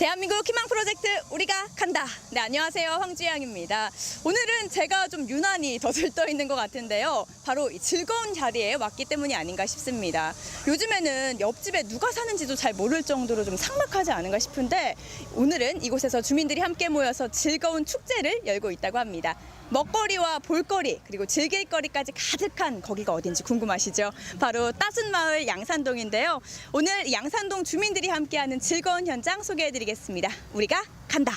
대한민국 희망 프로젝트 우리가 간다. 네 안녕하세요 황주영입니다. 오늘은 제가 좀 유난히 더 들떠 있는 것 같은데요. 바로 이 즐거운 자리에 왔기 때문이 아닌가 싶습니다. 요즘에는 옆집에 누가 사는지도 잘 모를 정도로 좀 삭막하지 않은가 싶은데 오늘은 이곳에서 주민들이 함께 모여서 즐거운 축제를 열고 있다고 합니다. 먹거리와 볼거리 그리고 즐길거리까지 가득한 거기가 어딘지 궁금하시죠? 바로 따순마을 양산동인데요. 오늘 양산동 주민들이 함께하는 즐거운 현장 소개해드리겠습니다. 우리가 간다.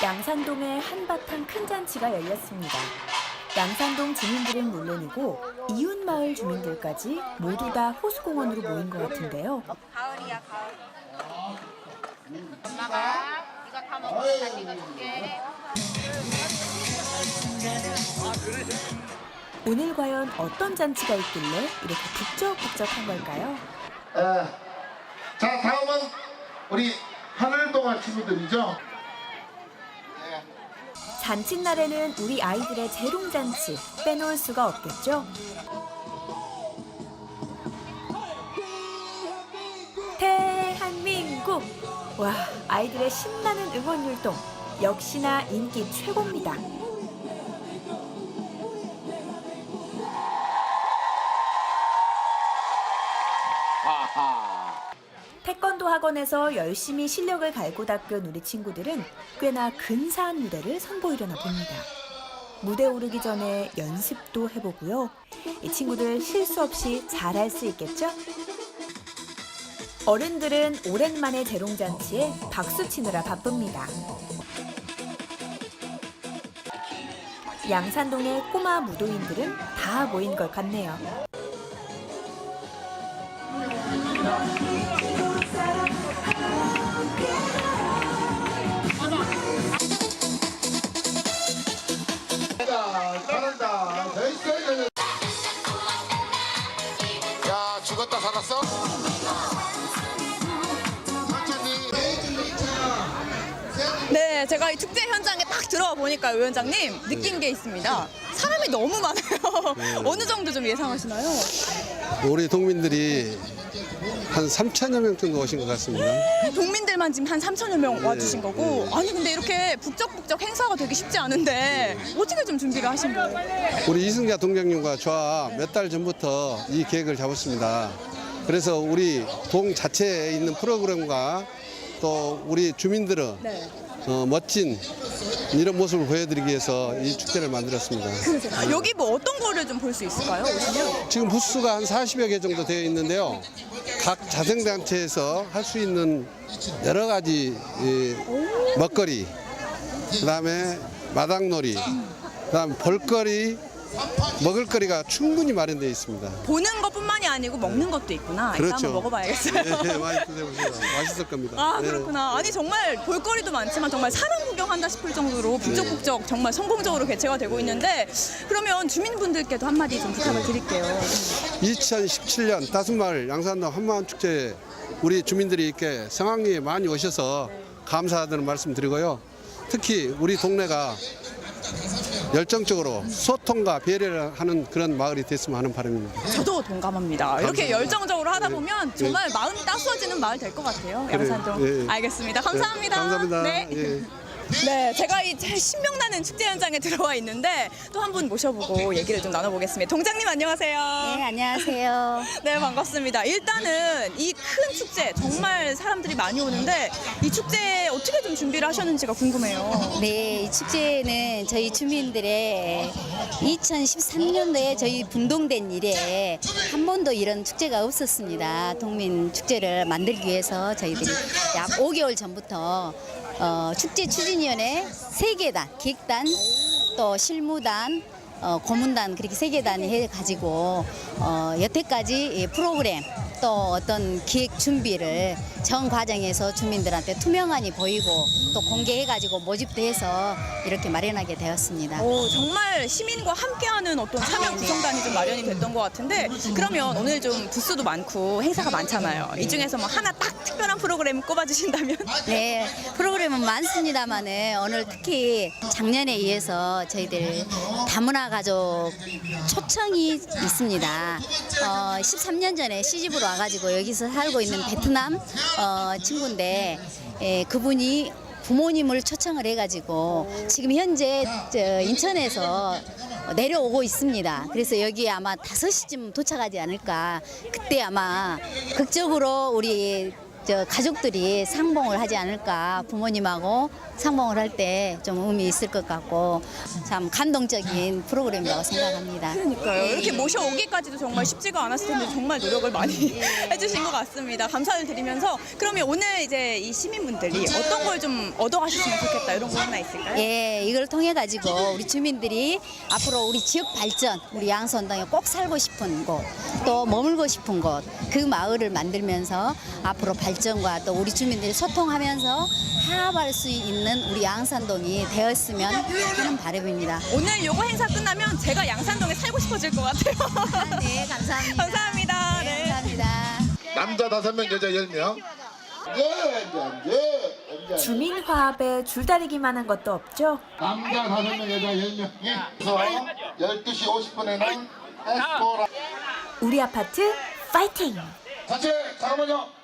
양산동에 한바탕 큰 잔치가 열렸습니다. 양산동 주민들은 물론이고 이웃 마을 주민들까지 모두 다 호수공원으로 모인 것 같은데요. 가을이야 가을. 엄마가 이거 다 먹고 다시 이거 줄게. 오늘 과연 어떤 잔치가 있길래 이렇게 북적북적한 걸까요? 에, 자 다음은 우리 하늘동안 친구들이죠. 잔칫날에는 우리 아이들의 재롱잔치 빼놓을 수가 없겠죠? 대한민국! 와, 아이들의 신나는 응원 율동 역시나 인기 최고입니다. 학원에서 열심히 실력을 갈고 닦은 우리 친구들은 꽤나 근사한 무대를 선보이려나 봅니다. 무대 오르기 전에 연습도 해보고요. 이 친구들 실수 없이 잘할 수 있겠죠? 어른들은 오랜만에 재롱잔치에 박수 치느라 바쁩니다. 양산동의 꼬마 무도인들은 다 모인 것 같네요. 딱 들어와 보니까 위원장님 느낀 게 있습니다. 사람이 너무 많아요. 어느 정도 좀 예상하시나요? 우리 동민들이 한 3천여 명 정도 오신 것 같습니다. 동민들만 지금 한 3천여 명 와주신 거고 아니 근데 이렇게 북적북적 행사가 되기 쉽지 않은데 어떻게 좀 준비를 하신 거예요? 우리 이승자 동장님과 저와 몇 달 전부터 이 계획을 잡았습니다. 그래서 우리 동 자체에 있는 프로그램과 또 우리 주민들은 네. 어, 멋진 이런 모습을 보여드리기 위해서 이 축제를 만들었습니다. 여기 뭐 어떤 거를 좀 볼 수 있을까요? 오시면? 지금 부스가 한 40여 개 정도 되어 있는데요. 각 자생단체에서 할 수 있는 여러 가지 이 먹거리, 그다음에 마당놀이, 그다음 볼거리, 먹을거리가 충분히 마련되어 있습니다. 보는 것뿐만이 아니고 먹는 것도 있구나. 그렇죠. 한번 먹어봐야겠어요. 네, 많이 드셔보세요. 맛있을 겁니다. 아 네. 그렇구나. 아니 정말 볼거리도 많지만 정말 사람 구경한다 싶을 정도로 북적북적 정말 성공적으로 개최가 되고 있는데 그러면 주민분들께도 한마디 좀 부탁을 드릴게요. 2017년 따순마을 양산동 한마을 축제에 우리 주민들이 이렇게 성황리에 많이 오셔서 감사하다는 말씀 드리고요. 특히 우리 동네가 열정적으로 소통과 배려를 하는 그런 마을이 됐으면 하는 바람입니다. 저도 동감합니다. 이렇게 감사합니다. 열정적으로 하다 네. 보면 네. 정말 마음이 따스워지는 마을 될 것 같아요. 양산동. 네. 알겠습니다. 감사합니다. 네, 감사합니다. 네. 예. 네, 제가 이 제일 신명나는 축제 현장에 들어와 있는데 또 한 분 모셔보고 얘기를 좀 나눠보겠습니다. 동장님 안녕하세요. 네, 안녕하세요. 네, 반갑습니다. 일단은 이 큰 축제 정말 사람들이 많이 오는데 이 축제 어떻게 좀 준비를 하셨는지가 궁금해요. 네, 이 축제는 저희 주민들의 2013년도에 저희 분동된 이래 한 번도 이런 축제가 없었습니다. 동민 축제를 만들기 위해서 저희들이 약 5개월 전부터 어, 축제 추진위원회 세 개단 기획단, 또 실무단, 어, 고문단 그렇게 세 개 단위 해가지고 어, 여태까지 이 프로그램 또 어떤 기획 준비를 전 과정에서 주민들한테 투명하니 보이고 또 공개해가지고 모집도 해서 이렇게 마련하게 되었습니다. 오, 정말 시민과 함께하는 어떤 참여 구성단이 좀 마련이 됐던 것 같은데 그러면 오늘 좀 부스도 많고 행사가 많잖아요. 이 중에서 뭐 하나 딱 특별한 프로그램 꼽아주신다면? 네, 프로그램은 많습니다만은 오늘 특히 작년에 이어서 저희들 다문화 가족 초청이 있습니다. 어, 13년 전에 시집으로 와가지고 여기서 살고 있는 베트남 어, 친구인데 예, 그분이 부모님을 초청을 해가지고 지금 현재 저 인천에서 내려오고 있습니다. 그래서 여기 아마 5시쯤 도착하지 않을까. 그때 아마 극적으로 우리 저 가족들이 상봉을 하지 않을까 부모님하고 상봉을 할 때 좀 의미 있을 것 같고 참 감동적인 프로그램이라고 생각합니다. 그러니까요. 이렇게 모셔오기까지도 정말 쉽지가 않았을 텐데 정말 노력을 많이 해주신 것 같습니다. 감사를 드리면서 그러면 오늘 이제 이 시민분들이 어떤 걸 좀 얻어가셨으면 좋겠다 이런 거 하나 있을까요? 예, 이걸 통해 가지고 우리 주민들이 앞으로 우리 지역 발전, 우리 양선동에 꼭 살고 싶은 곳, 또 머물고 싶은 곳, 그 마을을 만들면서 앞으로 발전 과 또 우리 주민들이 소통하면서 화합할 수 있는 우리 양산동이 되었으면 하는 바람입니다. 오늘 요거 행사 끝나면 제가 양산동에 살고 싶어질 것 같아요. 네, 감사합니다. 감사합니다. 네, 네. 감사합니다. 남자 다섯 명 여자 열 명. 예, 이제 주민 화합에 줄다리기만 한 것도 없죠. 남자 다섯 명 여자 열 명이 그래서 12시 50분에는 에스코라 우리 아파트 파이팅! 자체 잠깐만요.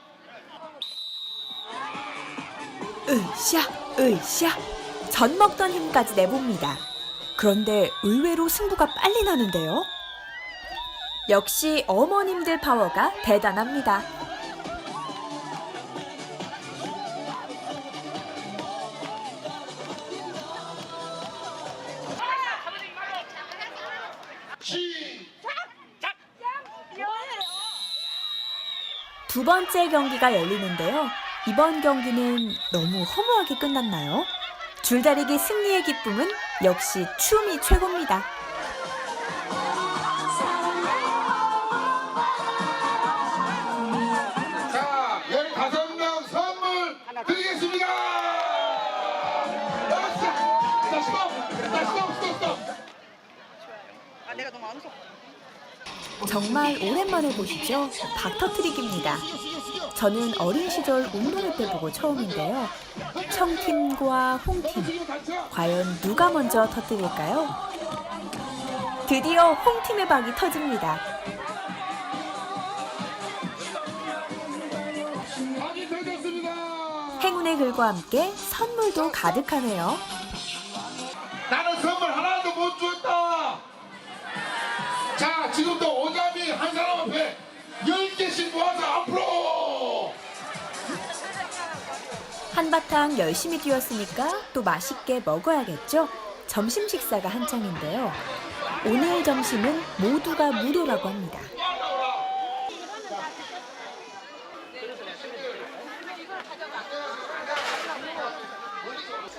으쌰, 으쌰. 전 먹던 힘까지 내봅니다. 그런데 의외로 승부가 빨리 나는데요. 역시 어머님들 파워가 대단합니다. 두 번째 경기가 열리는데요. 이번 경기는 너무 허무하게 끝났나요? 줄다리기 승리의 기쁨은 역시 춤이 최고입니다. 자, 15명 선물 드리겠습니다. 자, 자, 스톱! 자, 스톱, 스톱, 스톱! 정말 오랜만에 보시죠? 박터트릭입니다. 저는 어린 시절 운동회 때 보고 처음인데요. 청팀과 홍팀. 과연 누가 먼저 터뜨릴까요? 드디어 홍팀의 박이 터집니다. 행운의 글과 함께 선물도 가득하네요. 나는 선물 하나도 못 줬다. 자, 지금도 오자미 한 사람 앞에 10개씩 모아서 앞으로! 한바탕 열심히 뛰었으니까 또 맛있게 먹어야겠죠? 점심 식사가 한창인데요. 오늘 점심은 모두가 무료라고 합니다.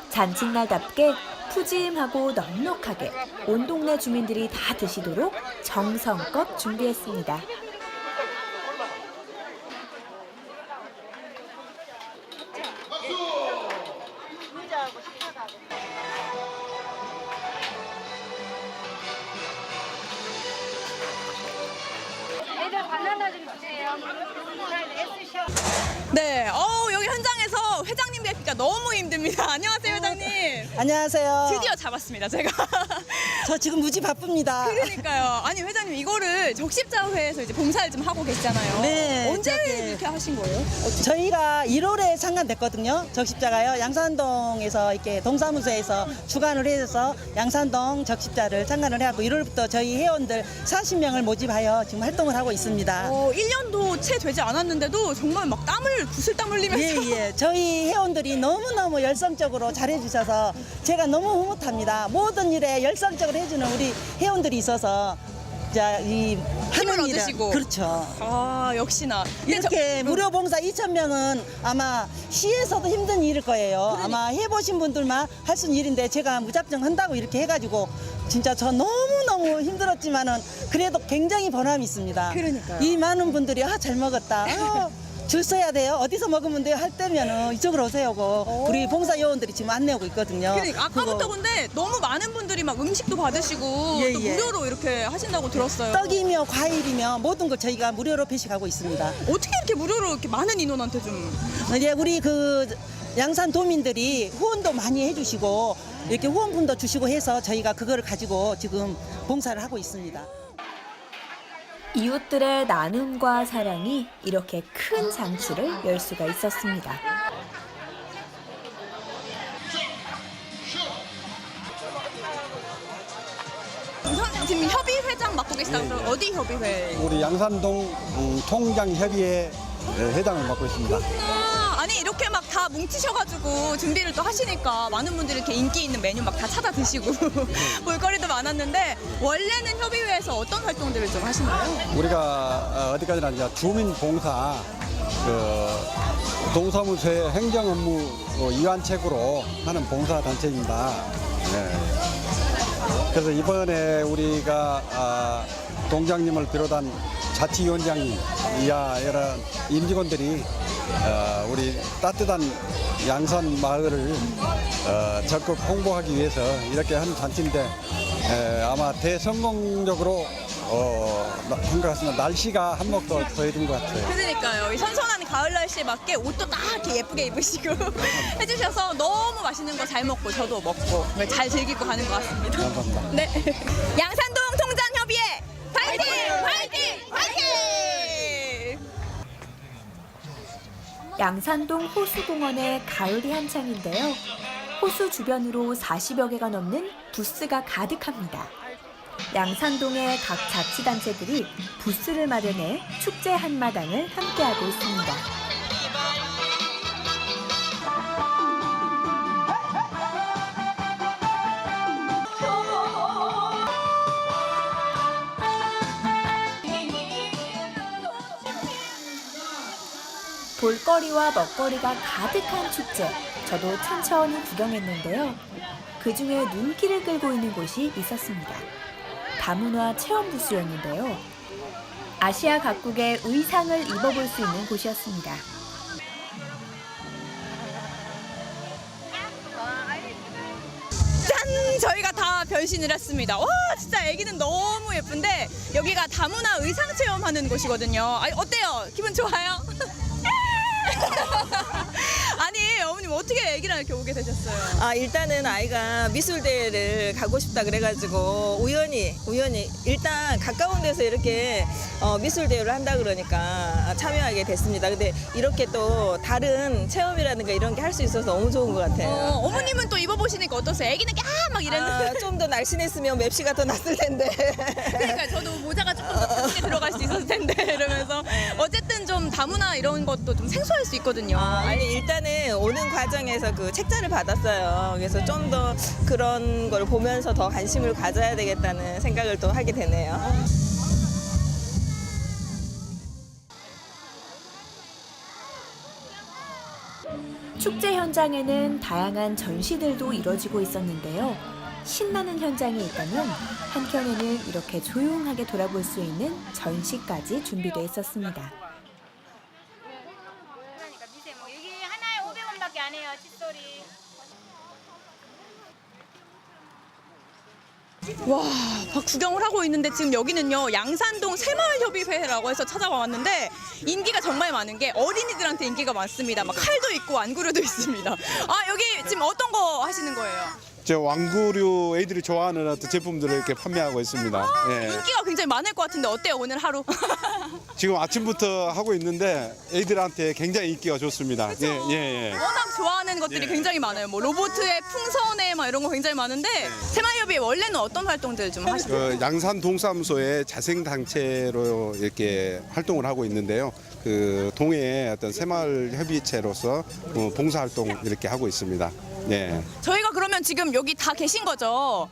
잔칫날답게 푸짐하고 넉넉하게 온 동네 주민들이 다 드시도록 정성껏 준비했습니다. 잡았습니다, 제가. 저 지금 무지 바쁩니다. 그러니까요. 아니 회장님 이거를 적십자회에서 이제 봉사를 좀 하고 계시잖아요. 네, 언제 저기- 이렇게 하신 거예요? 저희가 1월에 상관됐거든요. 적십자가요. 양산동에서 이렇게 동사무소에서 주관을 해서 양산동 적십자를 상관을 해갖고 1월부터 저희 회원들 40명을 모집하여 지금 활동을 하고 있습니다. 어, 1년도 채 되지 않았는데도 정말 막 땀을 구슬땀 흘리면서 예, 예. 저희 회원들이 너무너무 열성적으로 잘해주셔서 제가 너무 흐뭇합니다. 모든 일에 열성적으로 해주는 우리 회원들이 있어서 자, 이 힘을 하는 일은- 얻으시고. 그렇죠. 아 역시나. 근데 저- 이렇게 무료 봉사 2천 명은 아마 시에서도 힘든 일일 거예요. 아마 해보신 분들만 할 수 있는 일인데 제가 무작정 한다고 이렇게 해가지고 진짜 저 너무 너무 힘들었지만은 그래도 굉장히 보람이 있습니다. 그러니까요. 이 많은 분들이 아 잘 먹었다. 아, 줄 서야 돼요. 어디서 먹으면 돼요? 할 때면은 이쪽으로 오세요 고 우리 봉사 요원들이 지금 안내오고 있거든요. 그러니까 아까부터 그거 근데 너무 많은 분들이 막 음식도 받으시고 예, 또 예. 무료로 이렇게 하신다고 들었어요. 떡이며 과일이며 모든 걸 저희가 무료로 배식하고 있습니다. 어떻게 이렇게 무료로 이렇게 많은 인원한테 좀 이제 우리 그 양산 도민들이 후원도 많이 해주시고 이렇게 후원금도 주시고 해서 저희가 그거를 가지고 지금 봉사를 하고 있습니다. 이웃들의 나눔과 사랑이 이렇게 큰 잔치를 열 수가 있었습니다. 우선 지금 협의회장 맡고 계시다고 요 어디 협의회? 우리 양산동 음, 통장 협의회 회장을 맡고 있습니다. 아, 아니 이렇게 막 다 뭉치셔가지고 준비를 또 하시니까 많은 분들이 이렇게 인기 있는 메뉴 막 다 찾아 드시고 볼거리도 많았는데 원래는 협의회에서 어떤 활동들을 좀 하시나요? 우리가 어, 어디까지나 이제 주민 봉사 그 동사무소의 행정 업무 어, 이완책으로 하는 봉사 단체입니다. 네. 그래서 이번에 우리가 아, 동장님을 비롯한 자치위원장이 이하 여러 임직원들이 어, 우리 따뜻한 양산 마을을 어, 적극 홍보하기 위해서 이렇게 하는 잔치인데 에, 아마 대성공적으로 어, 한 것 같습니다. 날씨가 한몫 더 더해준 것 같아요. 그러니까요. 이 선선한 가을 날씨에 맞게 옷도 딱 이렇게 예쁘게 입으시고 해주셔서 너무 맛있는 거 잘 먹고 저도 먹고 잘 즐기고 가는 것 같습니다. 감사합니다. 네. 양산동 양산동 호수공원의 가을이 한창인데요. 호수 주변으로 40여 개가 넘는 부스가 가득합니다. 양산동의 각 자치단체들이 부스를 마련해 축제 한마당을 함께하고 있습니다. 볼거리와 먹거리가 가득한 축제. 저도 천천히 구경했는데요. 그 중에 눈길을 끌고 있는 곳이 있었습니다. 다문화 체험 부스였는데요. 아시아 각국의 의상을 입어볼 수 있는 곳이었습니다. 짠! 저희가 다 변신을 했습니다. 와, 진짜 애기는 너무 예쁜데 여기가 다문화 의상 체험하는 곳이거든요. 아니, 어때요? 기분 좋아요? 어머님 어떻게 애기랑 이렇게 오게 되셨어요? 아 일단은 아이가 미술 대회를 가고 싶다 그래가지고 우연히 우연히 일단 가까운 데서 이렇게 어, 미술 대회를 한다 그러니까 참여하게 됐습니다. 근데 이렇게 또 다른 체험이라든가 이런 게 할 수 있어서 너무 좋은 것 같아요. 어, 어머님은 또 입어보시니까 어떠세요? 애기는 까! 막 이랬는데. 좀더 날씬했으면 맵시가 더 낫을 텐데. 그러니까 저도 모자가 조금 더 크게 들어갈 수 있었을 텐데 이러면서 어쨌든 좀 다문화 이런 것도 좀 생소할 수 있거든요. 아, 아니 일단은 오는 과정에서 그 책자를 받았어요. 그래서 좀 더 그런 걸 보면서 더 관심을 가져야 되겠다는 생각을 또 하게 되네요. 축제 현장에는 다양한 전시들도 이뤄지고 있었는데요. 신나는 현장이 있다면 한켠에는 이렇게 조용하게 돌아볼 수 있는 전시까지 준비되어 있었습니다. 그러니까 미세 뭐 이게 하나에 500원밖에 안 해요 칫솔이. 와, 막 구경을 하고 있는데 지금 여기는요 양산동 새마을협의회라고 해서 찾아와 왔는데 인기가 정말 많은 게 어린이들한테 인기가 많습니다. 막 칼도 있고 안구류도 있습니다. 아 여기 지금 어떤 거 하시는 거예요? 저 왕구류 애들이 좋아하는 어떤 제품들을 이렇게 판매하고 있습니다. 예. 인기가 굉장히 많을 것 같은데 어때요 오늘 하루? 지금 아침부터 하고 있는데 애들한테 굉장히 인기가 좋습니다. 예, 예, 예. 워낙 좋아하는 것들이 네. 굉장히 많아요. 뭐 로봇의 풍선에 막 이런 거 굉장히 많은데 새마을협의회 원래는 어떤 활동들 좀 하시나요? 그 양산 동사무소의 자생 단체로 이렇게 활동을 하고 있는데요. 그 동해의 어떤 새마을 협의체로서 어, 봉사 활동 이렇게 하고 있습니다. 예. 저희가 그러면 지금 여기 다 계신 거죠?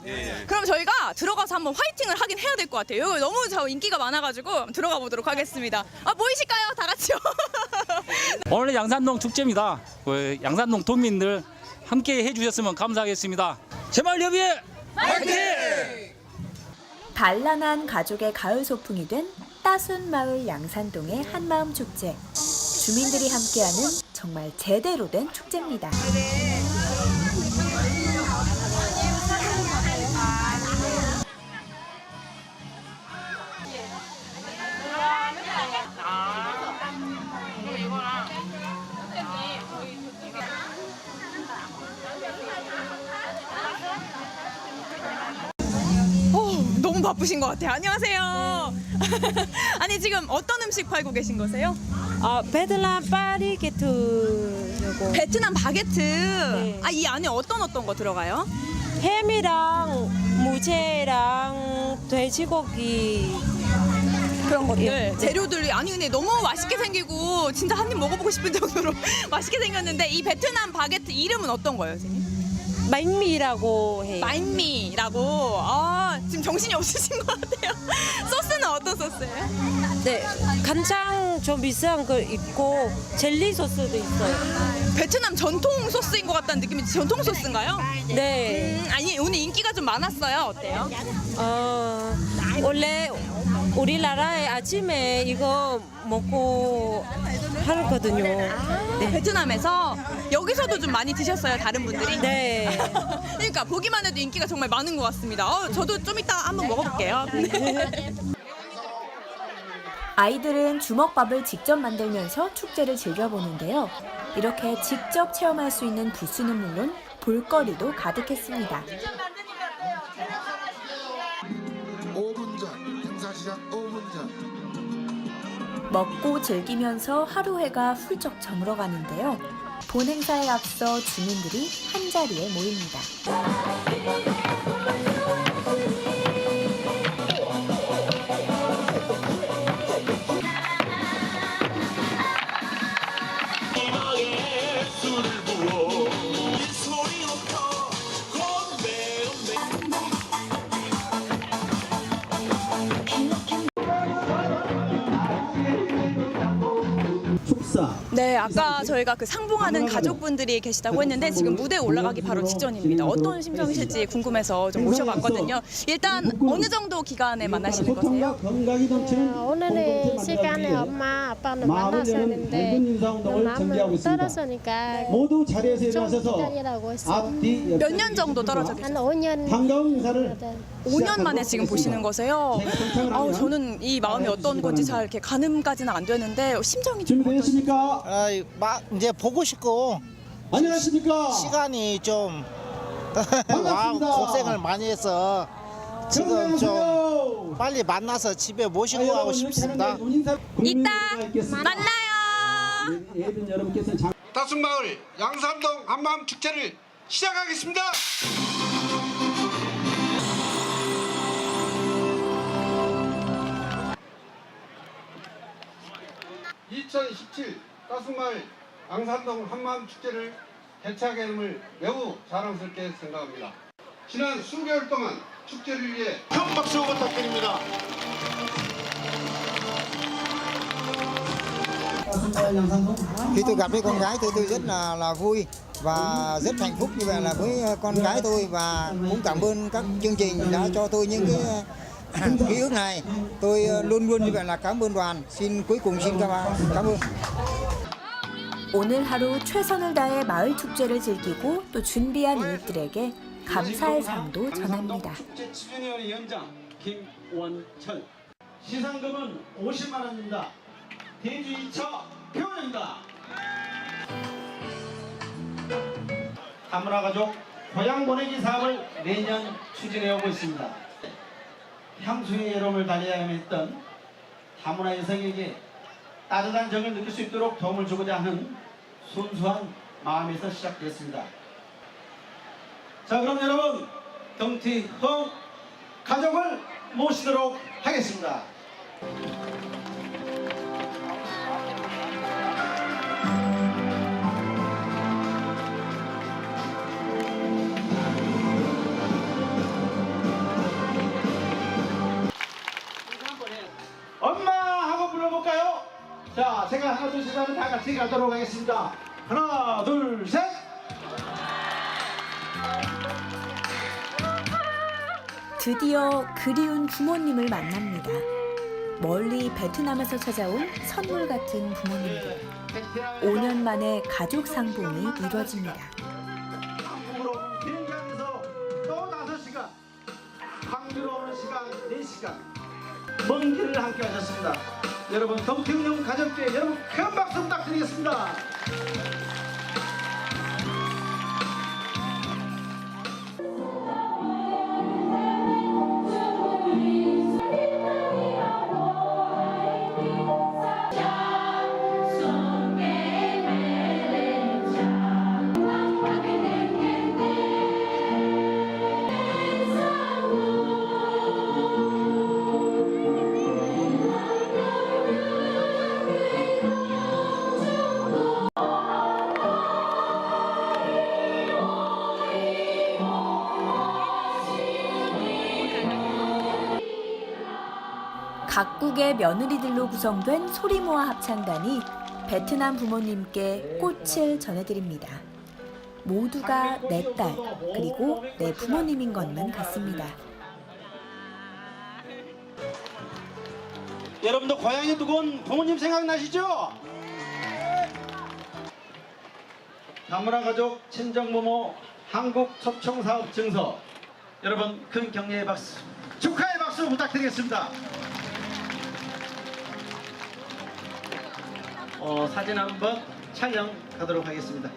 그럼 저희가 들어가서 한번 화이팅을 하긴 해야 될 것 같아요. 여기 너무 저 인기가 많아가지고 들어가 보도록 하겠습니다. 아 보이실까요? 다 같이요. 오늘 양산동 축제입니다. 그 양산동 도민들 함께 해주셨으면 감사하겠습니다. 제발 여비에 단란한 가족의 가을 소풍이 된 따순 마을 양산동의 한마음 축제. 주민들이 함께하는 정말 제대로 된 축제입니다. 바쁘신 것 같아요. 안녕하세요. 아니 지금 어떤 음식 팔고 계신 거세요? 아, 베트남 파리게트 베트남 바게트. 아 이 안에 어떤 어떤 거 들어가요? 햄이랑 무채랑 돼지고기 그런 것들 예. 재료들이 아니 근데 너무 맛있게 생기고 진짜 한 입 먹어보고 싶은 정도로 맛있게 생겼는데 이 베트남 바게트 이름은 어떤 거예요, 선생님? 마인미라고 해요. 마인미라고. 아 지금 정신이 없으신 것 같아요. 소스는 어떤 소스예요? 네, 간장 좀 비싼 거 있고 젤리 소스도 있어요. 베트남 전통 소스인 것 같다는 느낌이 전통 소스인가요? 네, 음, 아니 오늘 인기가 좀 많았어요. 어때요? 어, 원래 우리나라에 아침에 이거 먹고 하거든요. 네. 베트남에서 여기서도 좀 많이 드셨어요, 다른 분들이? 네. 그러니까 보기만 해도 인기가 정말 많은 것 같습니다. 어, 저도 좀 이따 한번 먹어볼게요. 아이들은 주먹밥을 직접 만들면서 축제를 즐겨보는데요. 이렇게 직접 체험할 수 있는 부스는 물론 볼거리도 가득했습니다. 먹고 즐기면서 하루 해가 훌쩍 저물어가는데요. 본 행사에 앞서 주민들이 한자리에 모입니다. 네, 아까 저희가 그 상봉하는 가족분들이 계시다고 했는데 지금 무대에 올라가기 바로 직전입니다. 어떤 심정이실지 궁금해서 좀 모셔봤거든요. 일단 어느 정도 기간에 만나시는 거세요? 오늘은 시간에 엄마 아빠는 만났었는데 마음은 떨어서니까 모두 자리에서 좀 일어나셔서 기다리라고 했어. 앞뒤 몇년 정도 떨어져 한 계세요? 5년 반가운 인사를 5년 만에 지금 보시는 거세요? 아우, 저는 이 마음이 어떤 건지 잘 이렇게 가늠까지는 안 되는데 심정이 좀 준비되셨습니까? 아, 막 이제 보고 싶고 안녕하십니까? 시간이 좀 반갑습니다. 와, 고생을 많이 해서 지금 좀 빨리 만나서 집에 모시고 가고 싶습니다. 이따 만나요. 다순마을 양산동 한마음 축제를 시작하겠습니다. 2017 따순마을 양산동 한마음 축제를 개최하게 됨을 매우 자랑스럽게 생각합니다. 지난 수개월 동안 축제를 위해 큰 박수 부탁드립니다. Khi tôi gặp với con gái tôi tôi rất là là vui và rất hạnh phúc như vậy là với con gái tôi và cũng cảm ơn các chương trình đã cho tôi những cái ký ức này. Tôi luôn luôn như vậy là cảm ơn đoàn. Xin cuối cùng xin các bạn cảm ơn. 오늘 하루 최선을 다해 마을 축제를 즐기고 또 준비한 이웃들에게 감사의 상도 전합니다. 축제 추진위원회 위원장 김원철 시상금은 50만 원입니다. 대주 2차 표현입니다. 다문화 가족 고향 보내기 사업을 매년 추진해 오고 있습니다. 향수의 여름을 했던 다문화 여성에게 따뜻한 정을 느낄 수 있도록 도움을 주고자 하는 순수한 마음에서 시작됐습니다. 자 그럼 여러분 경티흥 가족을 모시도록 하겠습니다. 시간은 다 같이 가도록 하겠습니다. 하나, 둘, 셋. 드디어 그리운 부모님을 만납니다. 멀리 베트남에서 찾아온 선물 같은 부모님들. 5년 만에 가족 상봉이 이루어집니다. 한국으로 비행장에서 또 다섯 시간, 항주로 오는 시간 네 시간, 먼 길을 함께 하셨습니다. 여러분 동태운영 가족께 여러분 큰 박수 부탁드리겠습니다. 각국의 며느리들로 구성된 소리모아 합창단이 베트남 부모님께 꽃을 전해드립니다. 모두가 내 딸, 그리고 내 부모님인 것만 같습니다. 여러분도 고향에 두고 온 부모님 생각나시죠? 다문화 가족 친정 부모 한국 섭총사업 증서 여러분 큰 격려의 박수 축하의 박수 부탁드리겠습니다. 어, 사진 한번 촬영 가도록 하겠습니다.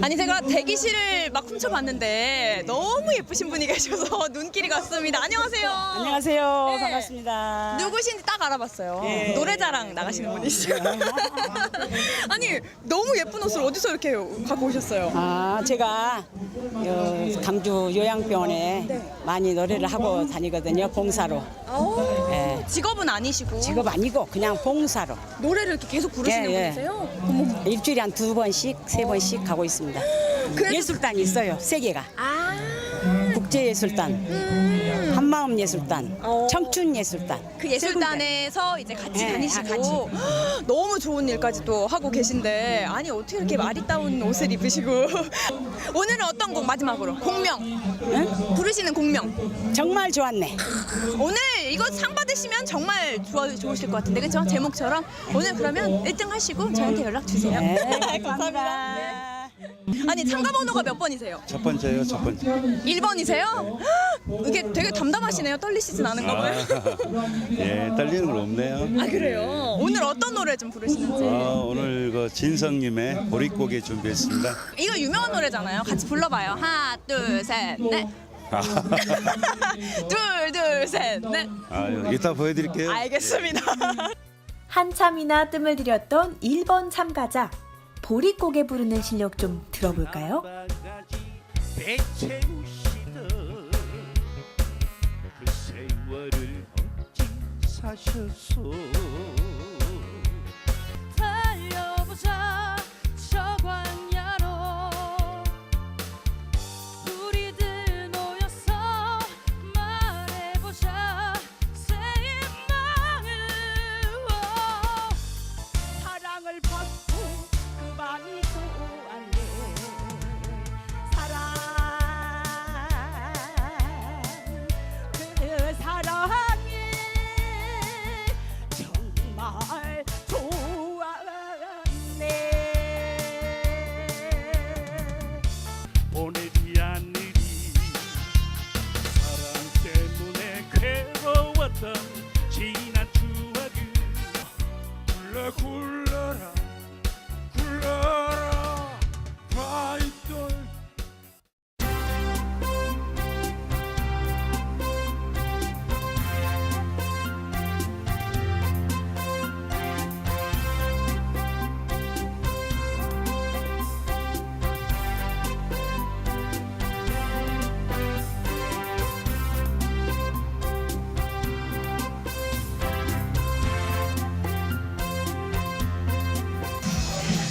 아니 제가 대기실을 막 훔쳐봤는데 너무 예쁘신 분이 계셔서 눈길이 갔습니다. 안녕하세요. 안녕하세요. 네. 반갑습니다. 누구신지 딱 알아봤어요. 예. 노래자랑 나가시는 분이시죠. 아니 너무 예쁜 옷을 어디서 이렇게 갖고 오셨어요? 아, 제가 요 강주 요양병원에 네. 많이 노래를 하고 다니거든요. 봉사로. 예. 직업은 아니시고 직업 아니고 그냥 봉사로. 노래를 이렇게 계속 부르시는 예, 예. 분이세요? 일주일에 한 두 번씩, 세 번씩 가고 있습니다. 예술단이 있어요. 세 개가. 아. 국제예술단, 음. 한마음 예술단, 청춘 예술단. 그 예술단에서 이제 같이 네, 다니시고. 아. 헉, 너무 좋은 일까지 또 하고 계신데. 아니 어떻게 이렇게 아리따운 옷을 입으시고. 오늘은 어떤 곡 마지막으로? 공명. 부르시는 공명. 정말 좋았네. 오늘 이거 상 받으시면 정말 좋아, 좋으실 것 같은데. 그렇죠 제목처럼. 오늘 그러면 1등 하시고 저한테 연락 주세요. 네, 감사합니다. 네. 아니 참가 번호가 몇 번이세요? 첫 번째요, 첫 번째. 1번이세요? 이게 되게 담담하시네요 떨리시진 않은가 봐요 예, 떨리는 건 없네요. 아 그래요? 오늘 어떤 노래 좀 부르시는지 어, 오늘 그 진성님의 보릿고개 준비했습니다. 이거 유명한 노래잖아요 같이 불러봐요 하나 둘셋 넷 아, 둘 둘 셋 넷 아, 이따 보여드릴게요. 알겠습니다 한참이나 뜸을 들였던 1번 참가자. 보릿고개 부르는 실력 좀 들어볼까요? 그 사셨소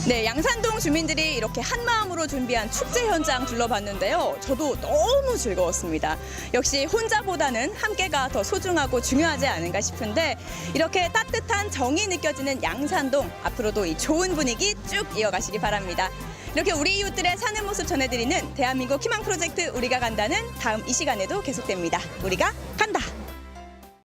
네, 양산동 주민들이 이렇게 한 마음으로 준비한 축제 현장 둘러봤는데요. 저도 너무 즐거웠습니다. 역시 혼자보다는 함께가 더 소중하고 중요하지 않은가 싶은데 이렇게 따뜻한 정이 느껴지는 양산동 앞으로도 이 좋은 분위기 쭉 이어가시기 바랍니다. 이렇게 우리 이웃들의 사는 모습 전해드리는 대한민국 희망 프로젝트 우리가 간다는 다음 이 시간에도 계속됩니다. 우리가.